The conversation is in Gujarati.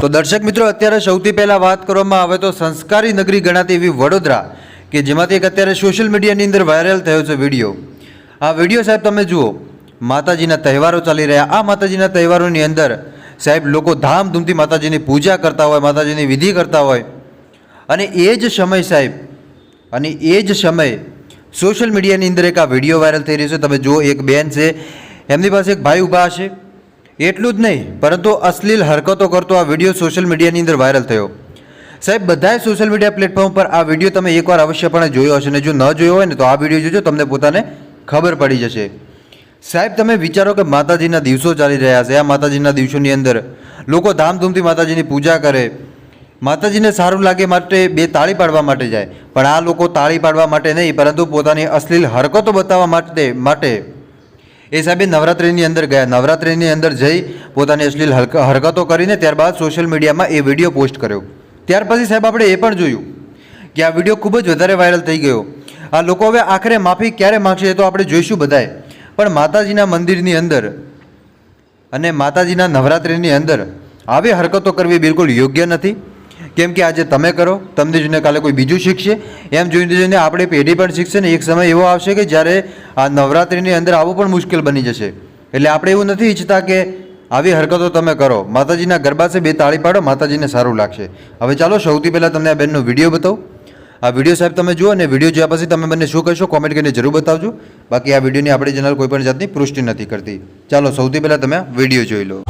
તો દર્શક મિત્રો, અત્યારે સૌથી પહેલાં વાત કરવામાં આવે તો સંસ્કારી નગરી ગણાતી એવી વડોદરા, કે જેમાંથી એક અત્યારે સોશિયલ મીડિયાની અંદર વાયરલ થયો છે વીડિયો. આ વીડિયો સાહેબ તમે જુઓ, માતાજીના તહેવારો ચાલી રહ્યા. આ માતાજીના તહેવારોની અંદર સાહેબ લોકો ધામધૂમથી માતાજીની પૂજા કરતા હોય, માતાજીની વિધિ કરતા હોય. અને એ જ સમય સાહેબ, અને એ જ સમયે સોશિયલ મીડિયાની અંદર એક આ વીડિયો વાયરલ થઈ રહ્યો છે. તમે જુઓ, એક બેન છે, એમની પાસે એક ભાઈ ઊભા હશે. એટલું જ નહીં, પરંતુ અશ્લીલ હરકતો કરતો આ વીડિયો સોશિયલ મીડિયાની અંદર વાયરલ થયો. સાહેબ બધાએ સોશિયલ મીડિયા પ્લેટફોર્મ પર આ વીડિયો તમે એકવાર અવશ્યપણે જોયો હશે અને જો ન જોયો હોય ને તો આ વીડિયો જોજો, તમને પોતાને ખબર પડી જશે. સાહેબ, તમે વિચારો કે માતાજીના દિવસો ચાલી રહ્યા છે. આ માતાજીના દિવસોની અંદર લોકો ધામધૂમથી માતાજીની પૂજા કરે. માતાજીને સારું લાગે માટે બે તાળી પાડવા માટે જાય. પણ આ લોકો તાળી પાડવા માટે નહીં, પરંતુ પોતાની અશ્લીલ હરકતો બતાવવા માટે માટે એ સાહેબે નવરાત્રિની અંદર ગયા. નવરાત્રિની અંદર જઈ પોતાની અશ્લીલ હરક- હરકતો કરીને ત્યારબાદ સોશિયલ મીડિયામાં એ વીડિયો પોસ્ટ કર્યો. ત્યાર પછી સાહેબ આપણે એ પણ જોયું કે આ વીડિયો ખૂબ જ વધારે વાયરલ થઈ ગયો. આ લોકો હવે આખરે માફી ક્યારે માગશે એ તો આપણે જોઈશું બધાએ. પણ માતાજીના મંદિરની અંદર અને માતાજીના નવરાત્રિની અંદર આવી હરકતો કરવી બિલકુલ યોગ્ય નથી. કેમ કે આજે તમે કરો, તમને જોઈને કાલે કોઈ બીજું શીખશે. એમ જોઈને જોઈને આપણે પેઢી પણ શીખશે ને એક સમય એવો આવશે કે જ્યારે આ નવરાત્રિની અંદર આવવું પણ મુશ્કેલ બની જશે. એટલે આપણે એવું નથી ઈચ્છતા કે આવી હરકતો તમે કરો. માતાજીના ગરબા છે, બે તાળી પાડો, માતાજીને સારું લાગશે. હવે ચાલો સૌથી પહેલાં તમને આ બેનનો વીડિયો બતાવું. આ વીડિયો સાહેબ તમે જુઓ અને વીડિયો જોયા પછી તમે મને શું કહેશો કોમેન્ટ કરીને જરૂર બતાવજો. બાકી આ વિડીયોની આપણી ચેનલ કોઈ પણ જાતની પુષ્ટિ નથી કરતી. ચાલો સૌથી પહેલાં તમે વીડિયો જોઈ લો.